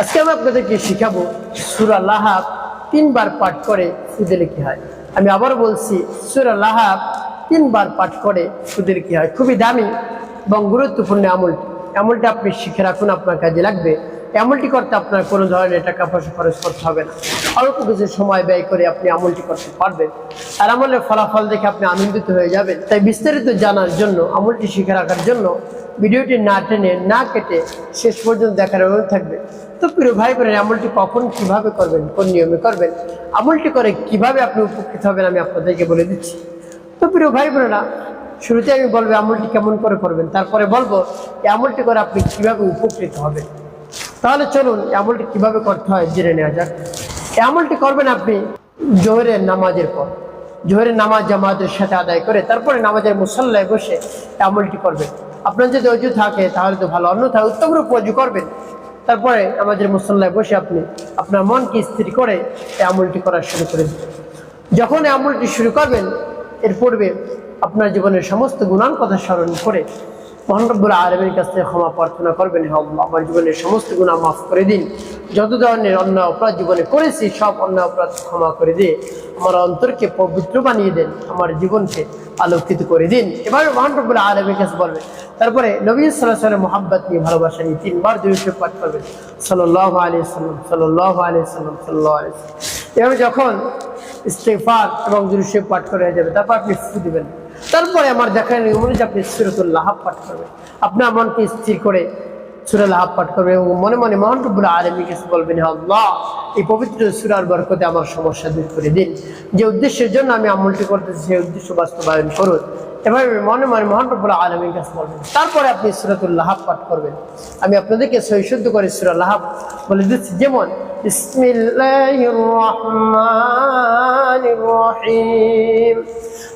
আজকে আমি আপনাদেরকে শিখাবো সুরা লাহাব তিনবার পাঠ করে সুদের কি হয়। আমি আবার বলছি, সুরা লাহাব তিনবার পাঠ করে সুদের কি হয়। খুবই দামি এবং গুরুত্বপূর্ণ আমলটি আমলটি আপনি শিখে রাখুন, আপনার কাজে লাগবে। আমলটি করতে আপনার কোনো ধরনের টাকা পয়সা খরচ করতে হবে না। অল্প কিছু সময় ব্যয় করে আপনি আমলটি করতে পারবেন। আর আমলের ফলাফল দেখে আপনি আনন্দিত হয়ে যাবেন। তাই বিস্তারিত জানার জন্য, আমলটি শিখে রাখার জন্য ভিডিওটি না টেনে না কেটে শেষ পর্যন্ত দেখার অনুরোধ থাকবে। তো প্রিয় ভাই বোনের আমলটি কখন কীভাবে করবেন, কোন নিয়মে করবেন, আমলটি করে কীভাবে আপনি উপকৃত হবেন আমি আপনাদেরকে বলে দিচ্ছি। তো প্রিয় ভাই বোনেরা শুরুতে আমি বলব আমলটি কেমন করে করবেন, তারপরে বলব এই আমলটি করে আপনি কীভাবে উপকৃত হবেন। তাহলে চলুন এই আমলটি কীভাবে করতে হয় জেনে নেওয়া যাক। এই আমলটি করবেন আপনি জোহরের নামাজের পর। জোহরের নামাজ জামাতের সাথে আদায় করে তারপরে নামাজের মুসল্লায় বসে আমলটি করবেন। আপনার যদি অজু থাকে, তাহলে তো ভালো। অন্যথায় উত্তম রূপ অজু করবেন। তারপরে আমাদের মুসল্লায় বসে আপনি আপনার মনকে স্থির করে এই আমলটি করা শুরু করে যখন এই আমলটি শুরু করবেন, এর পূর্বে আপনার জীবনের সমস্ত গুণান কথা স্মরণ করে মহানব্বুল আলমের কাছ থেকে ক্ষমা প্রার্থনা করবেন আমার জীবনের সমস্ত গুণা মাফ করে দিন। যত ধরনের অন্যায় অপরাধ জীবনে করেছি, সব অন্যায় অপরাধ ক্ষমা করে দিয়ে আমার অন্তরকে পবিত্র বানিয়ে দেন, আমার জীবনকে আলোকিত করে দিন। এবার মহানব্বুল আলমের কাছে বলবেন, তারপরে নবী সাল্লাম মোহাব্বত নিয়ে ভালোবাসা নিয়ে তিনবার দুইশো পাঠ করবেন। সাল্লাহ আলি সাল্লাম সাল্লাহ আলি সাল্লাম সাল্লাহ আলি এভাবে যখন ইস্তেফার এবং দুরুশে পাঠ করে যাবে, তারপর আপনি দিবেন। তারপরে আমার দেখার নিয়ম যে আপনি সুরতুল লাহাব পাঠ করবেন। আপনার মনকে স্থির করে সুরাল হাব পাঠ করবেন এবং মনে মনে মহান রব্বুল আলমী কিছু বলবেন আল্লাহ, এই পবিত্র সুরার বরকতে আমার সমস্যা দূর করে দিন। যে উদ্দেশ্যের জন্য আমি আমলটি করতেছি, সেই উদ্দেশ্য বাস্তবায়ন করুন। এভাবে মনে মনে মহান রব্বুল আলমীর কাছে বলবেন। তারপরে আপনি সুরাতুল লাহাব পাঠ করবেন। আমি আপনাদেরকে সৈশুদ্ধ করে সুরাল হাব বলে দিচ্ছি। যেমন ইসমিল্লাহ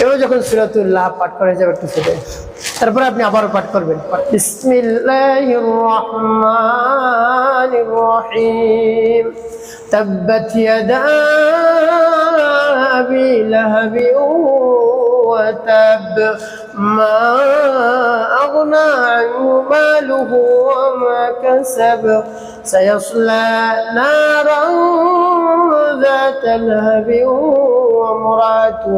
এবং যখন সুরাতুল্লাহ পাঠ করা যাবে একটু ফুটে। তারপরে আপনি আবারও পাঠ করবেন। বিসমিল্লাহির রহমানির রহিম তাব্বাত ইয়াদা আবি লাহাবি ওয়া তাব মা ماله وما كسب سيصلى نارا ذات لهب وامرأته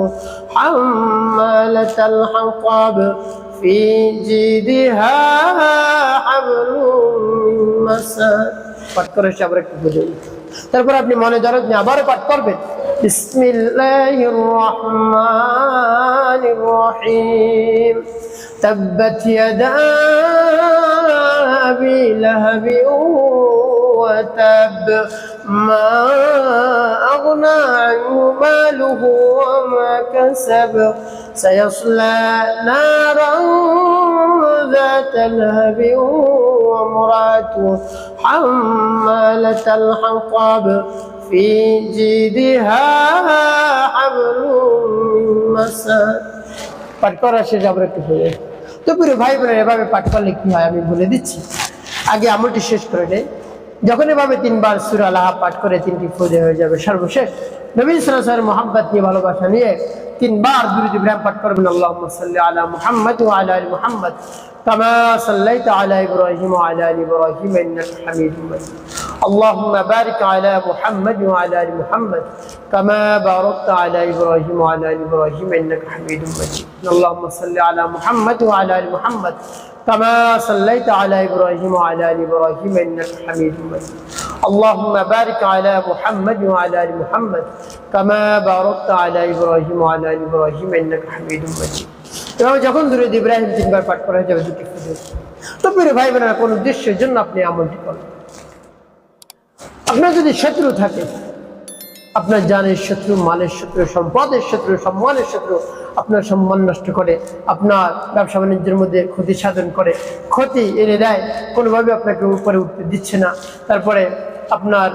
حمالة الحطب في جيدها حبل من مسد পাঠ করে এসে আবার একটু বুঝে নিন। তারপর আপনি মনে ধরেন আপনি আবারও পাঠ করবেন বিসমিল্লাহির রহমানির রহিম تبت يدا أبي لهب وتب ما أغنى عنه ماله وما كسب سيصلى نارا ذات لهب وامرأته حمالة الحطب في جيدها حبل من مسد পাঠ করা শেষ আবার একটু হয়ে যায় তো প্রিয় ভাই বোনের এভাবে পাঠ করলে কি হয় আমি বলে দিচ্ছি আগে আমলটি শেষ করে নেই যখন এভাবে তিনবার সুরা লাহা পাঠ করে তিনটি ফুজে হয়ে যাবে সর্বশেষ নবীন সালাসের মোহাম্মত নিয়ে ভালোবাসা নিয়ে তিনবার দুরুদ ইব্রাহিম পাঠ করবেন আল্লাহ সাল্লি আলা মুহাম্মদ ওয়া আলা আলি মুহাম্মদ كما صليت على ابراهيم وعلى ال ابراهيم انك حميد مجيد اللهم بارك على محمد وعلى ال محمد كما باركت على ابراهيم وعلى ال ابراهيم انك حميد مجيد اللهم صل على محمد وعلى ال محمد كما صليت على ابراهيم وعلى ال ابراهيم انك حميد مجيد اللهم بارك على محمد وعلى ال محمد كما باركت على ابراهيم وعلى ال ابراهيم انك حميد مجيد এভাবে যখন দূরে ইব্রাহিম তিনবার পাঠ করা হয়ে যাবে দুটি ফুটে তো প্রিয় ভাই বোনেরা কোন উদ্দেশ্যের জন্য আপনি আমলটি করবেন আপনার যদি শত্রু থাকে আপনার জানের শত্রু, মালের শত্রু, সম্পদের শত্রু, সম্মানের শত্রু আপনার সম্মান নষ্ট করে, আপনার ব্যবসা বাণিজ্যের মধ্যে ক্ষতি সাধন করে, ক্ষতি এনে দেয়, কোনোভাবে আপনাকে উপরে উঠতে দিচ্ছে না। তারপরে আপনার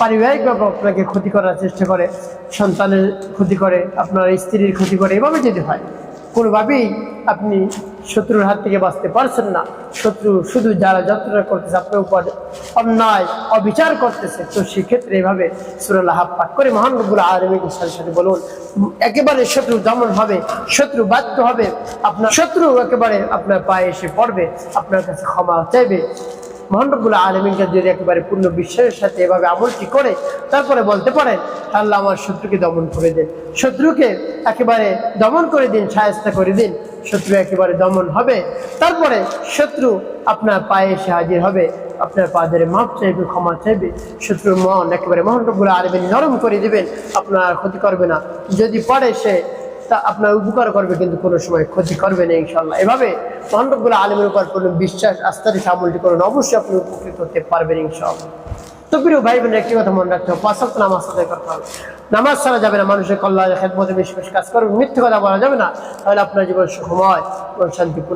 পারিবারিকভাবে আপনাকে ক্ষতি করার চেষ্টা করে, সন্তানের ক্ষতি করে, আপনার স্ত্রীর ক্ষতি করে, এভাবে যদি হয় কোনোভাবেই আপনি শত্রুর হাত থেকে বাঁচতে পারছেন না। শত্রু শুধু যারা যন্ত্রণা করতেছে, আপনার উপর অন্যায়, অবিচার করতেছে। তো সেক্ষেত্রে এভাবে সুরাল হাব পাঠ করে মহানবুল আলমীর সাথে সাথে বলুন, একেবারে শত্রু দমন হবে, শত্রু বাধ্য হবে, আপনার শত্রু একেবারে আপনার পায়ে এসে পড়বে, আপনার কাছে ক্ষমা চাইবে। মহানবুল আলমিনকে যদি একেবারে পূর্ণ বিশ্বাসের সাথে এভাবে আমলটি করে, তারপরে বলতে পারেন আল্লাহ আমার শত্রুকে দমন করে দিন। শত্রুকে একেবারে দমন করে দিন, সায়স্তা করে দিন। শত্রু একেবারে দমন হবে। তারপরে শত্রু আপনার পায়ে এসে হাজির হবে। আপনার পা ধরে মাপ চাইবে, ক্ষমা চাইবে। শত্রুর মন একেবারে মহানবুল আলমিন নরম করে দিবেন, আপনার ক্ষতি করবে না। যদি পারে সে তা আপনার উপকার করবে কিন্তু কোনো সময় ক্ষতি করবে না ইনশাল্লাহ এভাবে মহানবুল আলমের উপর কোনো বিশ্বাস আস্থা রেখে আমলটি করুন অবশ্যই আপনি উপকৃত হতে পারবেন ইনশাল্লাহ তো প্রিয় ভাই বোনের একটি কথা মনে রাখতে হবে নামাজ নামাজ ছাড়া যাবে না, মানুষের কল্যাণে খেদমতে বেশি বেশি কাজ করবে। মিথ্যে কথা বলা যাবে না। তাহলে আপনার জীবন সুখময় শান্তিপূর্ণ।